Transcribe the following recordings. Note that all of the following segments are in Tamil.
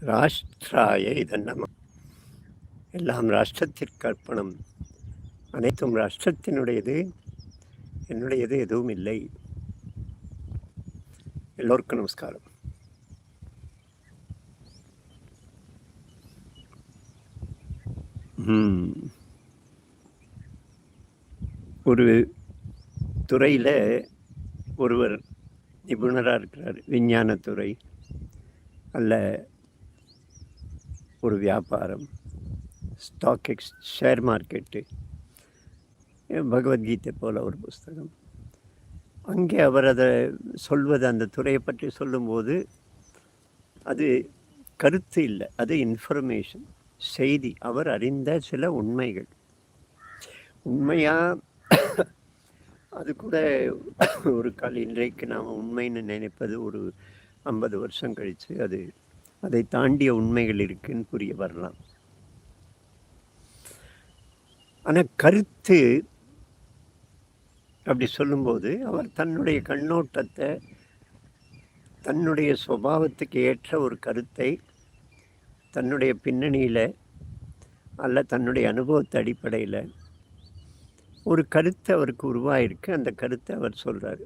ராஷ்டிராய இதன்னம எல்லாம் ராஷ்டிரத்திற்கு அர்ப்பணம் அனைத்தும் ராஷ்டிரத்தினுடையது. என்னுடையது எதுவும் இல்லை. எல்லோருக்கும் நமஸ்காரம். ஒரு துறையில் ஒருவர் நிபுணராக இருக்கிறார். விஞ்ஞானத்துறை அல்ல ஒரு வியாபாரம் stock ex share market Bhagavad Gita போல் ஒரு புஸ்தகம். அங்கே அவர் அதை சொல்வது அந்த துறையை பற்றி சொல்லும்போது அது கருத்து இல்லை அது இன்ஃபர்மேஷன் செய்தி. அவர் அறிந்த சில உண்மைகள். உண்மையாக அது கூட ஒரு கால் இன்றைக்கு நாம் உண்மைன்னு நினைப்பது ஒரு ஐம்பது வருஷம் கழித்து அது அதை தாண்டிய உண்மைகள் இருக்குன்னு புரிய வரலாம். ஆனால் கருத்து அப்படி சொல்லும்போது அவர் தன்னுடைய கண்ணோட்டத்தை தன்னுடைய சுபாவத்துக்கு ஏற்ற ஒரு கருத்தை தன்னுடைய பின்னணியில் அல்ல தன்னுடைய அனுபவத்து அடிப்படையில் ஒரு கருத்து அவருக்கு உருவாயிருக்கு. அந்த கருத்தை அவர் சொல்கிறாரு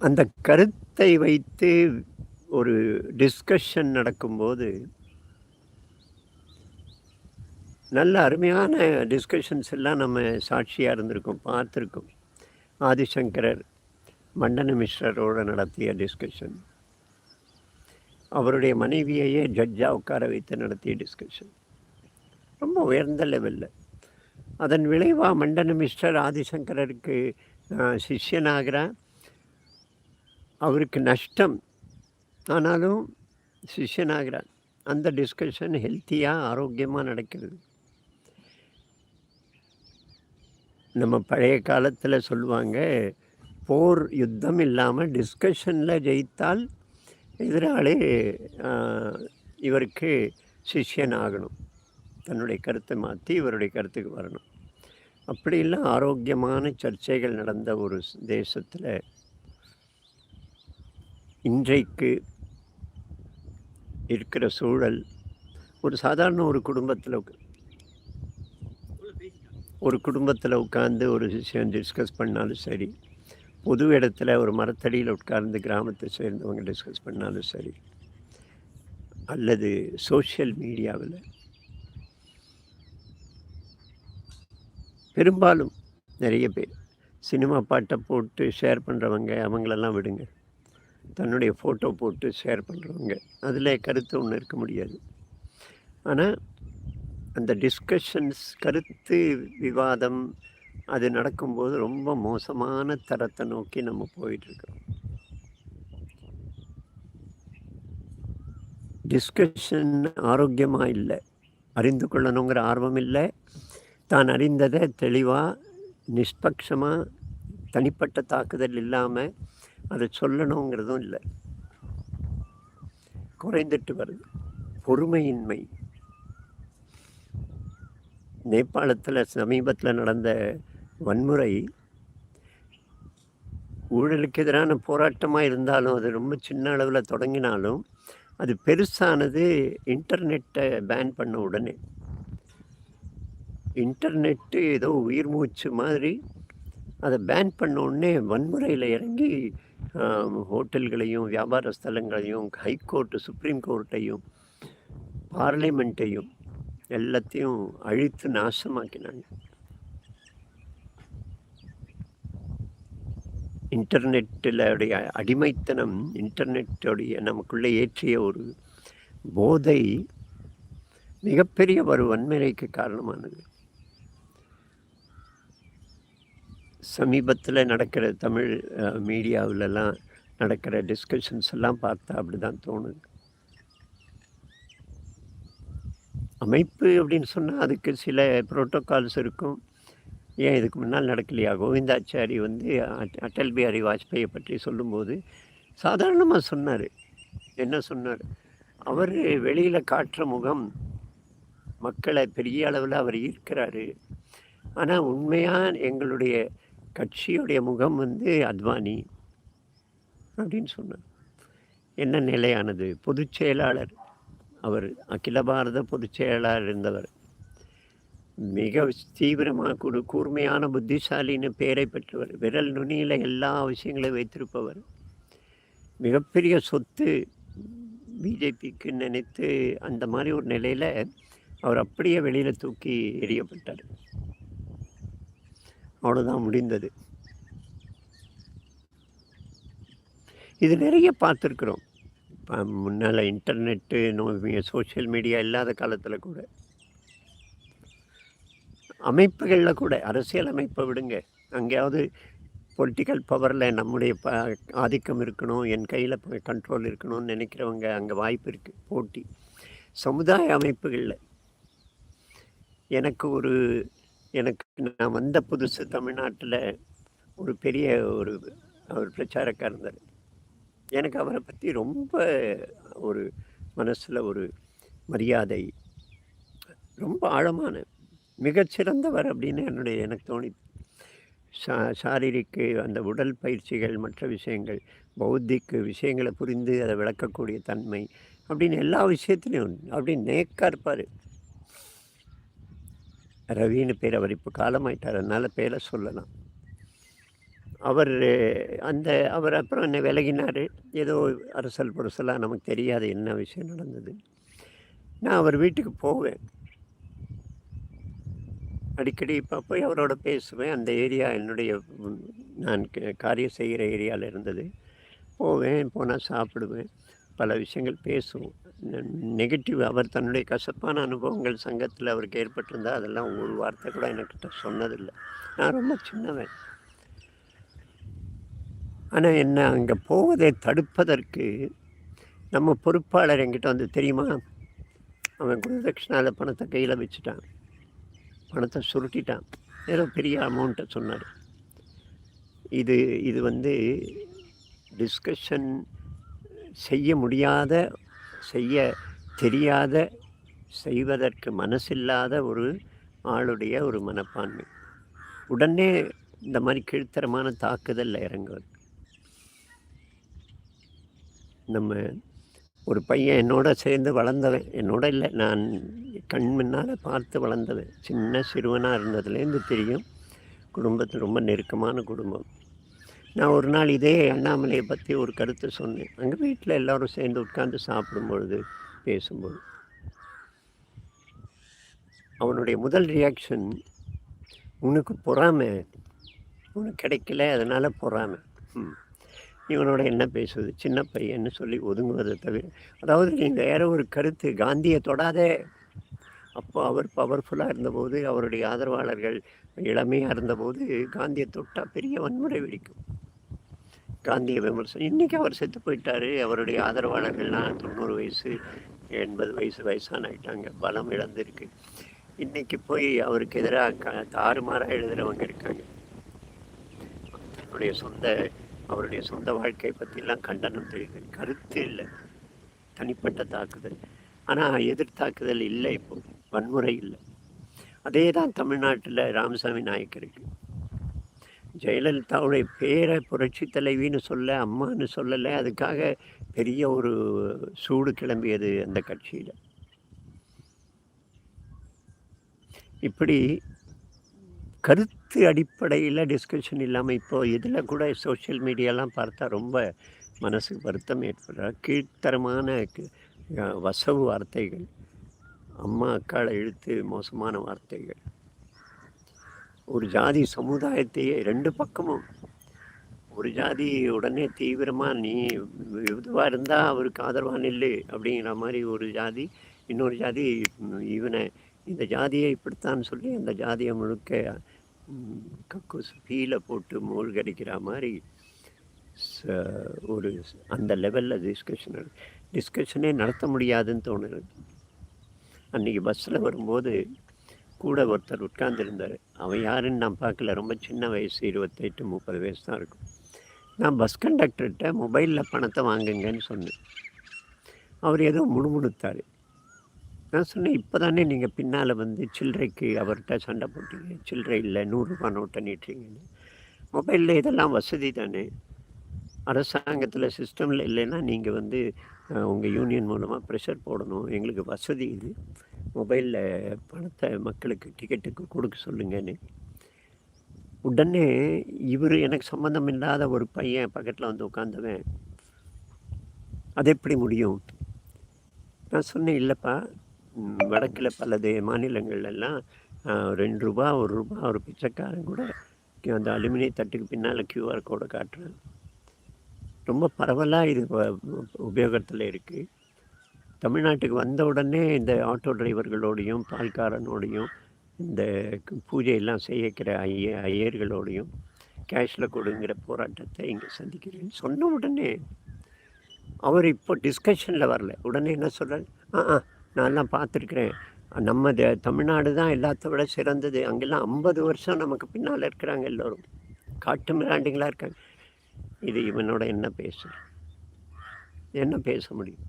அந்த கருத்தை வைத்து ஒரு டிஸ்கஷன் நடக்கும்போது நல்ல அருமையான டிஸ்கஷன்ஸ் எல்லாம் நம்ம சாட்சியாக இருந்திருக்கோம் பார்த்துருக்கோம். ஆதிசங்கரர் மண்டன மிஸ்ரரோடு நடத்திய டிஸ்கஷன் அவருடைய மனைவியையே ஜட்ஜாக உட்கார வைத்து நடத்திய டிஸ்கஷன் ரொம்ப உயர்ந்த லெவலில் அதன் விளைவாக மண்டன மிஸ்டர் ஆதிசங்கரருக்கு சிஷ்யனாகிறான் அவருக்கு நஷ்டம். ஆனாலும் சிஷ்யனாகிறார். அந்த டிஸ்கஷன் ஹெல்த்தியாக ஆரோக்கியமாக நடக்கிறது. நம்ம பழைய காலத்தில் சொல்லுவாங்க போர் யுத்தம் இல்லாமல் டிஸ்கஷனில் ஜெயித்தால் எதிராளி இவருக்கு சிஷ்யன் ஆகணும். தன்னுடைய கருத்தை மாற்றி இவருடைய கருத்துக்கு வரணும். அப்படிலாம் ஆரோக்கியமான சர்ச்சைகள் நடந்த ஒரு தேசத்தில் இன்றைக்கு இருக்கிற சூழல் ஒரு சாதாரண ஒரு குடும்பத்தில் ஒரு குடும்பத்தில் உட்காந்து ஒரு விஷயம் டிஸ்கஸ் பண்ணாலும் சரி பொது இடத்துல ஒரு மரத்தடியில் உட்கார்ந்து கிராமத்தை சேர்ந்தவங்க டிஸ்கஸ் பண்ணாலும் சரி அல்லது சோஷியல் மீடியாவில் பெரும்பாலும் நிறைய பேர் சினிமா பாட்டை போட்டு ஷேர் பண்ணுறவங்க அவங்களெல்லாம் விடுங்க. தன்னுடைய ஃபோட்டோ போட்டு ஷேர் பண்ணுறவங்க அதில் கருத்து ஒன்று இருக்க முடியாது. ஆனால் அந்த டிஸ்கஷன்ஸ் கருத்து விவாதம் அது நடக்கும்போது ரொம்ப மோசமான தரத்தை நோக்கி நம்ம போயிட்டுருக்கோம் டிஸ்கஷன் ஆரோக்கியமாக இல்லை. அறிந்து கொள்ளணுங்கிற ஆர்வம் இல்லை. தான் அறிந்ததை தெளிவாக நிஷ்பக்ஷமாக தனிப்பட்ட தாக்குதல் இல்லாமல் அதை சொல்லணுங்கிறதும் இல்லை. குறைந்துட்டு வருது. பொறுமையின்மை. நேபாளத்தில் சமீபத்தில் நடந்த வன்முறை ஊழலுக்கு எதிரான போராட்டமாக இருந்தாலும் அது ரொம்ப சின்ன அளவில் தொடங்கினாலும் அது பெருசானது இன்டர்நெட்டை பேன் பண்ண உடனே. இன்டர்நெட்டு ஏதோ உயிர் மூச்சு மாதிரி அதை பேன் பண்ண உடனே வன்முறையில் இறங்கி ஹோட்டல்களையும் வியாபார ஸ்தலங்களையும் ஹைகோர்ட்டு சுப்ரீம் கோர்ட்டையும் பார்லிமெண்ட்டையும் எல்லாத்தையும் அழித்து நாசமாக்கினாங்க. இன்டர்நெட்டில் உடைய அடிமைத்தனம் இன்டர்நெட்டோடைய நமக்குள்ளே ஏற்றிய ஒரு போதை மிகப்பெரிய ஒரு வன்முறைக்கு காரணமானது. சமீபத்தில் நடக்கிற தமிழ் மீடியாவிலலாம் நடக்கிற டிஸ்கஷன்ஸ் எல்லாம் பார்த்தா அப்படி தான் தோணுது. அமைப்பு அப்படின்னு சொன்னால் அதுக்கு சில ப்ரோட்டோகால்ஸ் இருக்கும். ஏன் இதுக்கு முன்னால் நடக்கலையா? கோவிந்தாச்சாரி வந்து அட்டல் பிஹாரி வாஜ்பாயை பற்றி சொல்லும்போது சாதாரணமாக சொன்னார். என்ன சொன்னார்? அவர் வெளியில் காட்டுற முகம் மக்களை பெரிய அளவில் அவர் ஈர்க்கிறாரு. ஆனால் உண்மையாக எங்களுடைய கட்சியுடைய முகம் வந்து அத்வானி அப்படின்னு சொன்னார். என்ன நிலையானது? பொதுச் செயலாளர். அவர் அகில பாரத பொதுச் செயலாளர் இருந்தவர். மிக தீவிரமாக கூடு கூர்மையான புத்திசாலின்னு பேரை பெற்றவர். விரல் நுனியில் எல்லா விஷயங்களையும் வைத்திருப்பவர். மிகப்பெரிய சொத்து பிஜேபிக்கு நினைத்து அந்த மாதிரி ஒரு நிலையில் அவர் அப்படியே வெளியில் தூக்கி எறியப்பட்டார். அவ்வளோதான் முடிந்தது. இது நிறைய பார்த்துருக்குறோம். இப்போ முன்னால் இன்டர்நெட்டு சோஷியல் மீடியா இல்லாத காலத்தில் கூட. அமைப்புகளில் கூட அரசியல் அமைப்பை விடுங்க. அங்கேயாவது பொலிட்டிக்கல் பவரில் நம்முடைய ப ஆதிக்கம் இருக்கணும் என் கையில் கண்ட்ரோல் இருக்கணும்னு நினைக்கிறவங்க அங்கே வாய்ப்பு இருக்குது போட்டி. சமுதாய அமைப்புகளில். எனக்கு ஒரு எனக்கு நான் வந்த புதுசு தமிழ்நாட்டில் ஒரு பெரிய ஒரு அவர் பிரச்சாரக்காக இருந்தார். எனக்கு அவரை பற்றி ரொம்ப ஒரு மனசில் ஒரு மரியாதை ரொம்ப ஆழமான மிகச்சிறந்தவர் அப்படின்னு என்னுடைய எனக்கு தோணி சா சாரீரிக்கு அந்த உடல் பயிற்சிகள் மற்ற விஷயங்கள் பௌத்திக்கு விஷயங்களை புரிந்து அதை விளக்கக்கூடிய தன்மை அப்படின்னு எல்லா விஷயத்துலையும் அப்படின்னு நேக்காக இருப்பார். ரவின்னு பேர் அவர் இப்போ காலமாயிட்டார். அதனால் பேரை சொல்லலாம். அவர் அந்த அவர் அப்புறம் என்ன விலகினார். ஏதோ அரசல் புரசலாக நமக்கு தெரியாது என்ன விஷயம் நடந்தது. நான் அவர் வீட்டுக்கு போவேன். அடிக்கடி இப்போ போய் அவரோட பேசுவேன். அந்த ஏரியா என்னுடைய நான் காரியம் செய்கிற ஏரியாவில் இருந்தது. போவேன் போனால் சாப்பிடுவேன். பல விஷயங்கள் பேசுவோம். நெகட்டிவ் அவர் தன்னுடைய கசப்பான அனுபவங்கள் சங்கத்தில் அவருக்கு ஏற்பட்டிருந்தால் அதெல்லாம் ஒரு வார்த்தை கூட என்கிட்ட சொன்னதில்லை. நான் ரொம்ப சின்னவன். ஆனால் என்ன அங்கே போவதை தடுப்பதற்கு நம்ம பொறுப்பாளர் என்கிட்ட வந்து தெரியுமா? அவன் குருதட்சிணாவில் பணத்தை கையில் வச்சுட்டான். பணத்தை சுருட்டிட்டான். ஏதோ பெரிய அமௌண்ட்டை சொன்னார். இது இது வந்து டிஸ்கஷன் செய்ய முடியாத செய்ய தெரியாத செய்வதற்கு மனசில்லாத ஒரு ஆளுடைய ஒரு மனப்பான்மை. உடனே இந்த மாதிரி கீழ்த்தரமான தாக்குதலில் இறங்குவது. நம்ம ஒரு பையன் என்னோட சேர்ந்து வளர்ந்தவன் என்னோட இல்லை நான் கண் முன்னால் பார்த்து வளர்ந்தவன். சின்ன சிறுவனாக இருந்ததுலேருந்து தெரியும் குடும்பத்தில் ரொம்ப நெருக்கமான குடும்பம். நான் ஒரு நாள் இதே அண்ணாமலையை பற்றி ஒரு கருத்தை சொன்னேன். அங்கே வீட்டில் எல்லோரும் சேர்ந்து உட்காந்து சாப்பிடும்பொழுது பேசும்போது அவனுடைய முதல் ரியாக்ஷன் உனக்கு பொறாமை உனக்கு கிடைக்கல அதனால் பொறாமை. ம். இவனோட என்ன பேசுவது? சின்ன பையன்னு சொல்லி ஒதுங்குவதை தவிர அதாவது நீங்கள் வேற ஒரு கருத்து காந்தியை தொடாதே அப்போ அவர் பவர்ஃபுல்லாக இருந்தபோது அவருடைய ஆதரவாளர்கள் இளமையாக இருந்தபோது காந்தியை தொட்டால் பெரிய வன்முறை வெடிக்கும். காந்திய விமர்சனம் இன்றைக்கி அவர் செத்து போயிட்டார். அவருடைய ஆதரவாளர்கள்லாம் தொண்ணூறு வயசு எண்பது வயசு வயசான ஆகிட்டாங்க பலம் இழந்திருக்கு. இன்றைக்கி போய் அவருக்கு எதிராக க தாறுமாறாக எழுதுகிறவங்க இருக்காங்க. தன்னுடைய சொந்த அவருடைய சொந்த வாழ்க்கையை பற்றிலாம் கண்டனம் தெரியுது. கருத்து இல்லை. தனிப்பட்ட தாக்குதல். ஆனால் எதிர்த்தாக்குதல் இல்லை இப்போது வன்முறை இல்லை. அதே தான் தமிழ்நாட்டில் ராமசாமி நாயக்கருக்கு ஜெயலலிதாவுடைய பேரை புரட்சி தலைவின்னு சொல்ல அம்மான்னு சொல்லலை அதுக்காக பெரிய ஒரு சூடு கிளம்பியது அந்த கட்சியில். இப்படி கருத்து அடிப்படையில் டிஸ்கஷன் இல்லாமல் இப்போது இதில் கூட சோஷியல் மீடியாலாம் பார்த்தா ரொம்ப மனசுக்கு வருத்தம் ஏற்படுற கீழ்த்தரமான வசவு வார்த்தைகள். அம்மா அக்காளை இழுத்து மோசமான வார்த்தைகள். ஒரு ஜாதி சமுதாயத்தையே ரெண்டு பக்கமும். ஒரு ஜாதி உடனே தீவிரமாக நீ இதுவாக இருந்தால் அவருக்கு ஆதரவாக நில்லு அப்படிங்கிற மாதிரி ஒரு ஜாதி இன்னொரு ஜாதி இவனை இந்த ஜாதியை இப்படித்தான் சொல்லி அந்த ஜாதியை முழுக்க கக்கூஸ் ஃபீலை போட்டு மூழ்கடிக்கிற மாதிரி ஒரு அந்த லெவலில் டிஸ்கஷன் டிஸ்கஷனே நடத்த முடியாதுன்னு தோணுது. அன்றைக்கி பஸ்ஸில் வரும்போது கூட ஒருத்தர் உட்கார்ந்துருந்தார். அவன் யாருன்னு நான் பார்க்கல. ரொம்ப சின்ன வயசு இருபத்தெட்டு முப்பது வயசு தான் இருக்கும். நான் பஸ் கண்டக்டர்கிட்ட மொபைலில் பணத்தை வாங்குங்கன்னு சொன்னேன். அவர் ஏதோ முணுமுணுத்தார். நான் சொன்னேன் இப்போ தானே நீங்கள் பின்னால் வந்து சில்லறைக்கு அவர்கிட்ட சண்டை போட்டீங்க. சில்லறை இல்லை நூறுரூபா நோட்டை நீட்டுறீங்கன்னு. மொபைலில் இதெல்லாம் வசதி தானே. அரசாங்கத்தில் சிஸ்டமில் இல்லைன்னா நீங்கள் வந்து உங்கள் யூனியன் மூலமாக ப்ரெஷர் போடணும். எங்களுக்கு வசதி இது. மொபைலில் பணத்தை மக்களுக்கு டிக்கெட்டுக்கு கொடுக்க சொல்லுங்கன்னு. உடனே இவர் எனக்கு சம்மந்தம் இல்லாத ஒரு பையன் பக்கத்தில் வந்து உட்காந்தவன் அது எப்படி முடியும்? நான் சொன்னேன் இல்லைப்பா வடக்கில் பலது மாநிலங்கள்லாம் ரெண்டு ரூபா ஒரு ரூபா ஒரு பிச்சைக்காரன் கூட அந்த அலுமினிய தட்டுக்கு பின்னால் கியூஆர் கோடை காட்டுறேன். ரொம்ப பரவலாக இது உபயோகத்தில் இருக்குது தமிழ்நாட்டுக்கு வந்த உடனே இந்த ஆட்டோ டிரைவர்களோடையும் பால்காரனோடையும் இந்த பூஜையெல்லாம் செய்யக்கிற ஐய ஐயர்களோடையும் கேஷில் கொடுங்கிற போராட்டத்தை இங்கே சந்திக்கிறேன் சொன்ன உடனே அவர் இப்போ டிஸ்கஷனில் வரல. உடனே என்ன சொல்கிறார் ஆ ஆ நான்லாம் பார்த்துருக்குறேன். நம்ம தமிழ்நாடு தான் எல்லாத்த விட சிறந்தது. அங்கெல்லாம் ஐம்பது வருஷம் நமக்கு பின்னால் இருக்கிறாங்க எல்லோரும். காட்டு மிராண்டிங்களாக இருக்காங்க. இது இவனோட என்ன பேச என்ன பேச முடியும்?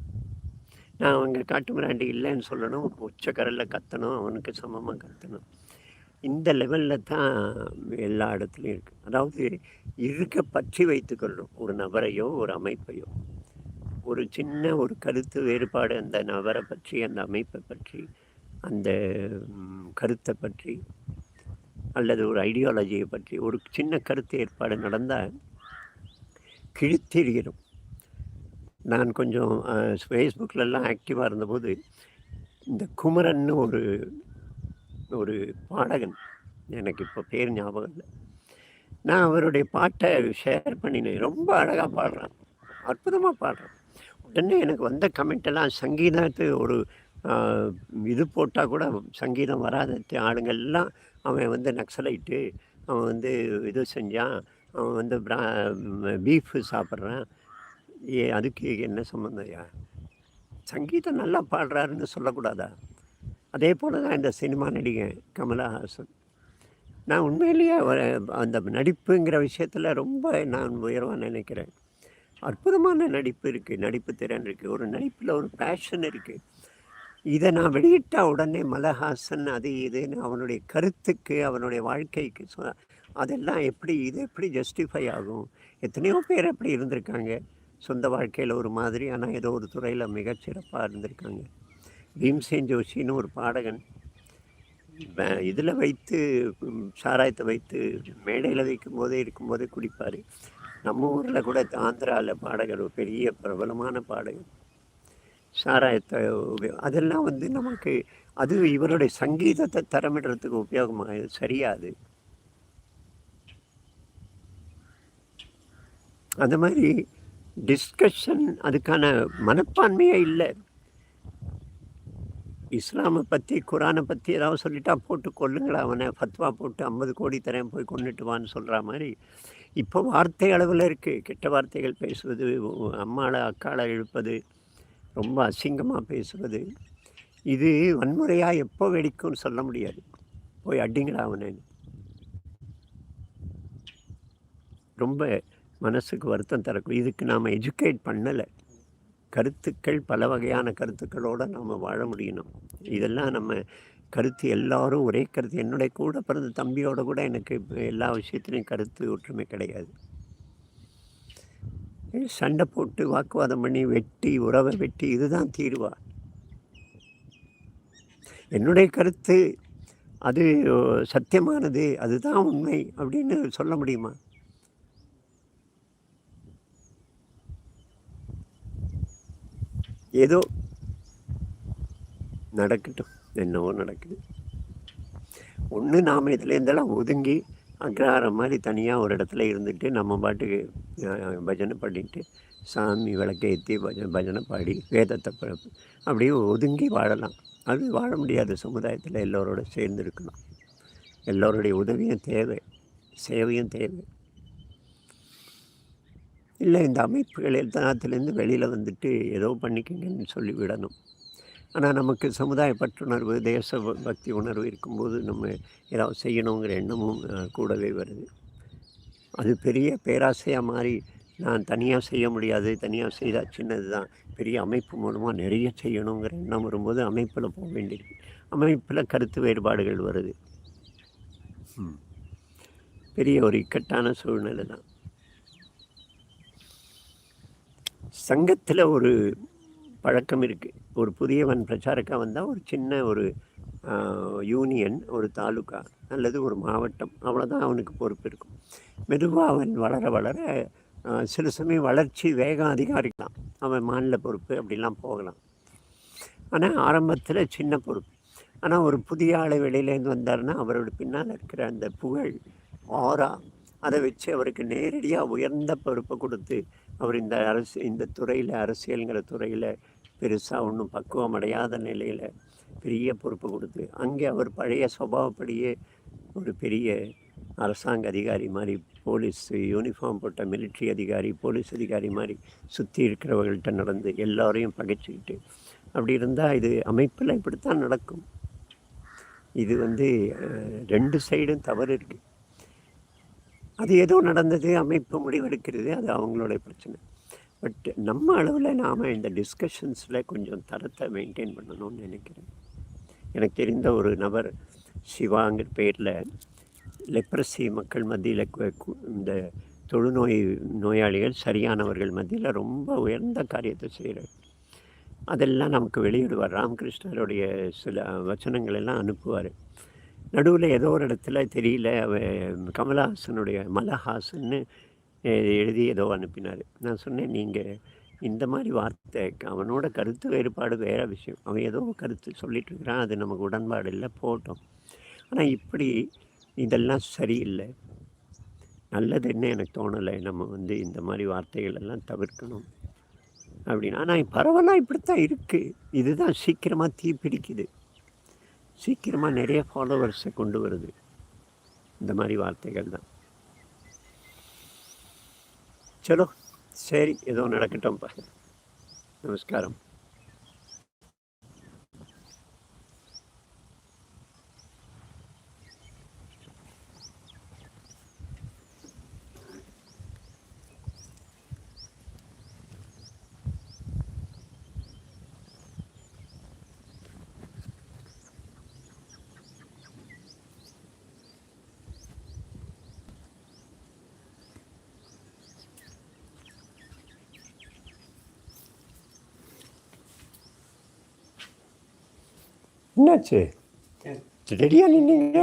நான் அவங்க காட்டு மிராண்டி இல்லைன்னு சொல்லணும் உச்சக்கரில் கத்தணும் அவனுக்கு சமமாக கத்தணும். இந்த லெவலில் தான் எல்லா இடத்துலையும் இருக்குது அதாவது இருக்க பற்றி வைத்துக்கொள்ளும் ஒரு நபரையோ ஒரு அமைப்பையோ. ஒரு சின்ன ஒரு கருத்து வேறுபாடு அந்த நபரை பற்றி அந்த அமைப்பை பற்றி அந்த கருத்தை பற்றி அல்லது ஒரு ஐடியாலஜியை பற்றி ஒரு சின்ன கருத்து ஏற்பாடு நடந்தால் கிழித்தெறிகிறோம் நான் கொஞ்சம் ஃபேஸ்புக்கிலலாம் ஆக்டிவாக இருந்தபோது இந்த குமரன்னு ஒரு ஒரு பாடகன் எனக்கு இப்போ பேர் ஞாபகம் இல்லை. நான் அவருடைய பாட்டை ஷேர் பண்ணினேன். ரொம்ப அழகாக பாடுறான். அற்புதமாக பாடுறான். உடனே எனக்கு வந்த கமெண்ட்டெல்லாம் சங்கீதத்து ஒரு இது போட்டால் கூட சங்கீதம் வராத ஆளுங்கள்லாம் அவன் வந்து நக்சலைட்டு அவன் வந்து இது செஞ்சான். அவன் வந்து பீஃப் சாப்பிட்றான். ஏ அதுக்கு என்ன சம்மந்தம்யா சங்கீதம் நல்லா பாடுறாருன்னு சொல்லக்கூடாதா? அதே போல் தான் இந்த சினிமா நடிகன் கமலஹாசன். நான் உண்மையிலேயே அந்த நடிப்புங்கிற விஷயத்தில் ரொம்ப நான் உயர்வாக நினைக்கிறேன். அற்புதமான நடிப்பு இருக்குது நடிப்பு திறன் இருக்குது ஒரு நடிப்பில் ஒரு பேஷன் இருக்குது இதை நான் வெளியிட்ட உடனே மலஹாசன் அது இதுன்னு அவனுடைய கருத்துக்கு அவனுடைய வாழ்க்கைக்கு சொ- அதெல்லாம் எப்படி இது எப்படி ஜஸ்டிஃபை ஆகும்? எத்தனையோ பேர் அப்படி இருந்திருக்காங்க. சொந்த வாழ்க்கையில் ஒரு மாதிரி ஆனால் ஏதோ ஒரு துறையில் மிகச்சிறப்பாக இருந்திருக்காங்க. பீம்சேன் ஜோஷின்னு ஒரு பாடகன் இதில் வைத்து சாராயத்தை வைத்து மேடையில் வைக்கும் போதே இருக்கும்போதே குடிப்பார். நம்ம ஊரில் கூட ஆந்திராவில் பாடகர் ஒரு பெரிய பிரபலமான பாடகர் சாராயத்தை அதெல்லாம் வந்து நமக்கு அது இவருடைய சங்கீதத்தை தரமிடுறதுக்கு உபயோகமாக சரியாது அந்த மாதிரி டிஸ்கஷன் அதுக்கான மனப்பான்மையே இல்லை. இஸ்லாமை பற்றி குரானை பற்றி ஏதாவது சொல்லிட்டா போட்டு கொள்ளுங்களா? அவனை ஃபத்வா போட்டு ஐம்பது கோடி தரேன் போய் கொண்டுட்டு வான்னு சொல்கிற மாதிரி. இப்போ வார்த்தை அளவில் இருக்குது கெட்ட வார்த்தைகள் பேசுவது அம்மாவை அக்காளை இழுப்பது ரொம்ப அசிங்கமாக பேசுவது. இது வன்முறையாக எப்போ வெடிக்கும்னு சொல்ல முடியாது. போய் அடிங்களா அவனை? ரொம்ப மனசுக்கு வருத்தம் தரக்கும் இதுக்கு நாம் எஜுகேட் பண்ணலை. கருத்துக்கள் பல வகையான கருத்துக்களோடு நாம் வாழ முடியணும். இதெல்லாம் நம்ம கருத்து எல்லோரும் ஒரே கருத்து. என்னுடைய கூட பிறந்த தம்பியோட கூட எனக்கு எல்லா விஷயத்துலையும் கருத்து ஒற்றுமை கிடையாது. சண்டை போட்டு வாக்குவாதம் பண்ணி வெட்டி உறவை வெட்டி இதுதான் தீர்வா? என்னுடைய கருத்து அது சத்தியமானது அதுதான் உண்மை அப்படின்னு சொல்ல முடியுமா? ஏதோ நடக்கட்டும். என்னவோ நடக்குது. ஒன்று நாம் இதில் இருந்தெல்லாம் ஒதுங்கி அக்ரஹாரம் மாதிரி தனியாக ஒரு இடத்துல இருந்துட்டு நம்ம பாட்டுக்கு பஜனை பண்ணிட்டு சாமி விளக்கேற்றி பஜ பஜனை பாடி வேதத்தை பிறப்பு அப்படியே ஒதுங்கி வாழலாம். அது வாழ முடியாத சமுதாயத்தில் எல்லோரோட சேர்ந்து இருக்கணும் எல்லோருடைய உதவியும் தேவை. சேவையும் தேவை. இல்லை இந்த அமைப்புகள் எல்லாத்துலேருந்து வெளியில் வந்துட்டு ஏதோ பண்ணிக்கங்கன்னு சொல்லி விடணும். ஆனால் நமக்கு சமுதாய பற்றுணர்வு தேச பக்தி உணர்வு இருக்கும்போது நம்ம ஏதாவது செய்யணுங்கிற எண்ணமும் கூடவே வருது. அது பெரிய பேராசையாக மாறி நான் தனியாக செய்ய முடியாது தனியாக செய்தால் சின்னது தான். பெரிய அமைப்பு மூலமாக நிறைய செய்யணுங்கிற எண்ணம் வரும்போது அமைப்பில் போக வேண்டியிருக்கு. அமைப்பில் கருத்து வேறுபாடுகள் வருது. பெரிய ஒரு இக்கட்டான சூழ்நிலை தான் சங்கத்தில் ஒரு பழக்கம் இருக்குது ஒரு புதியவன் பிரச்சாரக்காக வந்தால் ஒரு சின்ன ஒரு யூனியன் ஒரு தாலுக்கா அல்லது ஒரு மாவட்டம் அவ்வளோதான் அவனுக்கு பொறுப்பு இருக்கும். மெதுவாக அவன் வளர வளர சில சமயம் வளர்ச்சி வேகம் அதிகாரிக்கலாம் அவன் மாநில பொறுப்பு அப்படிலாம் போகலாம். ஆனால் ஆரம்பத்தில் சின்ன பொறுப்பு. ஆனால் ஒரு புதிய ஆளை வெளியிலேருந்து வந்தார்னா அவரோட பின்னால் இருக்கிற அந்த புகழ் ஆரா அதை வச்சு அவருக்கு நேரடியாக உயர்ந்த பொறுப்பை கொடுத்து அவர் இந்த அரசு இந்த துறையில் அரசியலுங்கிற துறையில் பெருசாக ஒன்றும் பக்குவம் அடையாத நிலையில் பெரிய பொறுப்பு கொடுத்து அங்கே அவர் பழைய சுபாவப்படியே ஒரு பெரிய அரசாங்க அதிகாரி மாதிரி போலீஸ் யூனிஃபார்ம் போட்ட மிலிட்ரி அதிகாரி போலீஸ் அதிகாரி மாதிரி சுற்றி இருக்கிறவர்கள்ட்ட நடந்து எல்லோரையும் பகைச்சிக்கிட்டு அப்படி இருந்தால் இது அமைப்பில் இப்படித்தான் நடக்கும். இது வந்து ரெண்டு சைடும் தவறு இருக்குது அது ஏதோ நடந்தது அமைப்பு முடிவெடுக்கிறது அது அவங்களோட பிரச்சனை. பட் நம்ம அளவில் நாம் இந்த டிஸ்கஷன்ஸில் கொஞ்சம் தரத்தை மெயின்டைன் பண்ணணும்னு நினைக்கிறேன். எனக்கு தெரிந்த ஒரு நபர் சிவாங்கிற பேரில் லெப்ரஸி மக்கள் மத்தியில் இந்த தொழுநோய் நோயாளிகள் சரியானவர்கள் மத்தியில் ரொம்ப உயர்ந்த காரியத்தை செய்கிறார் அதெல்லாம் நமக்கு வெளியிடுவார். ராமகிருஷ்ணருடைய சில வச்சனங்கள் எல்லாம் அனுப்புவார். நடுவில் ஏதோ ஒரு இடத்துல தெரியல கமலஹாசனுடைய மலஹாசன்னு எழுதி ஏதோ அனுப்பினார். நான் சொன்னேன் நீங்கள் இந்த மாதிரி வார்த்தை அவனோட கருத்து வேறுபாடு வேறு விஷயம். அவன் ஏதோ கருத்து சொல்லிட்டு இருக்கிறான் அது நமக்கு உடன்பாடு இல்லை போட்டோம். ஆனால் இப்படி இதெல்லாம் சரியில்லை. நல்லதுன்னு எனக்கு தோணலை நம்ம வந்து இந்த மாதிரி வார்த்தைகள் எல்லாம் தவிர்க்கணும் அப்படின்னு. ஆனால் பரவலாக இப்படித்தான் இருக்குது இதுதான் சீக்கிரமாக தீ பிடிக்குது. சீக்கிரமாக நிறைய ஃபாலோவர்ஸை கொண்டு வருது. இந்த மாதிரி வார்த்தைகள் தான். சலோ சரி ஏதோ நடக்கட்டும்ப்பா நமஸ்காரம். என்னாச்சு? ரெடியாக நின்னீங்க?